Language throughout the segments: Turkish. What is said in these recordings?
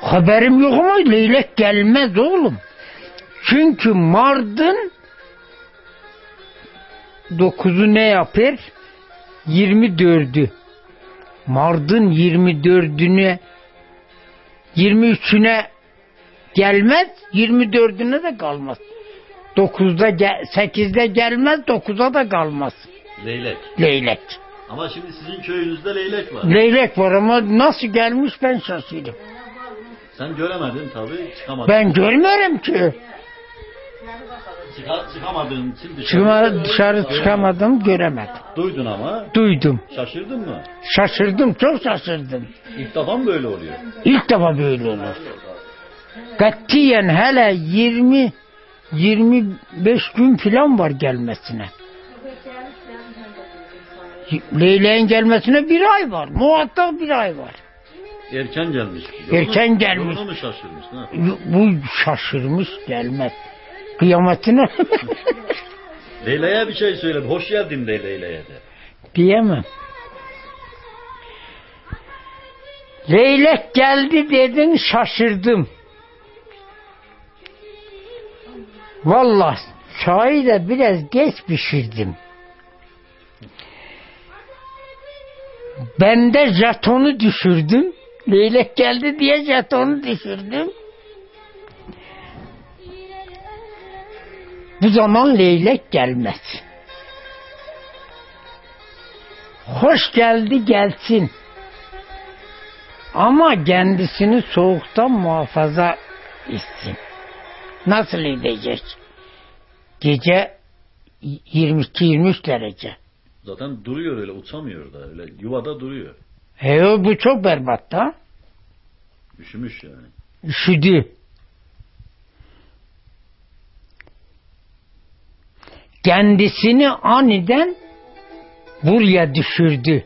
Haberim yok ama leylek gelmez oğlum. Çünkü Mardin dokuzu ne yapar? 24'ü. Mardin 24'üne 23'üne gelmez, 24'üne de kalmaz. 9'da gel, 8'de gelmez, 9'a da kalmaz. Leylek. Leylek. Ama şimdi sizin köyünüzde leylek var. Leylek var ama nasıl gelmiş ben şaşırdım. Sen göremedin tabii. Çıkamadın. Ben görmüyorum ki. Çıka, çıkamadığın için dışarı, Çıkma, dışarı çıkamadım göremedim. Duydun ama. Duydum. Şaşırdın mı? Şaşırdım çok şaşırdım. İlk defa mı böyle oluyor? İlk defa böyle olur. Katiyen hele 20 25 gün falan var gelmesine. Leyleğin gelmesine bir ay var. Muhakkak bir ay var. Erken gelmiş. Erken gelmiş. Onu mu şaşırmış? Ne? Bu şaşırmış gelmez. Kıyametine Leyla'ya bir şey söyle. Hoş geldin de Leyla'ya de. diyemem. Leylek geldi dedin şaşırdım. Vallahi çayı da biraz geç pişirdim. Ben de jetonu düşürdüm. Leylek geldi diye jetonu düşürdüm. Bu zaman leylek gelmez. Hoş geldi gelsin. Ama kendisini soğuktan muhafaza etsin. Nasıl edecek? Gece 22-23 derece. Zaten duruyor öyle uçamıyor da öyle yuvada duruyor. He o bu çok berbat da. Üşümüş yani. Üşüdü. Kendisini aniden buraya düşürdü.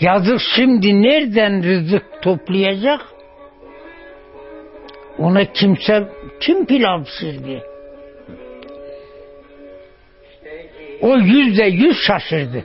Yazık şimdi nereden rızık toplayacak? Ona kimse kim pilav pişirdi? O yüzde yüz şaşırdı.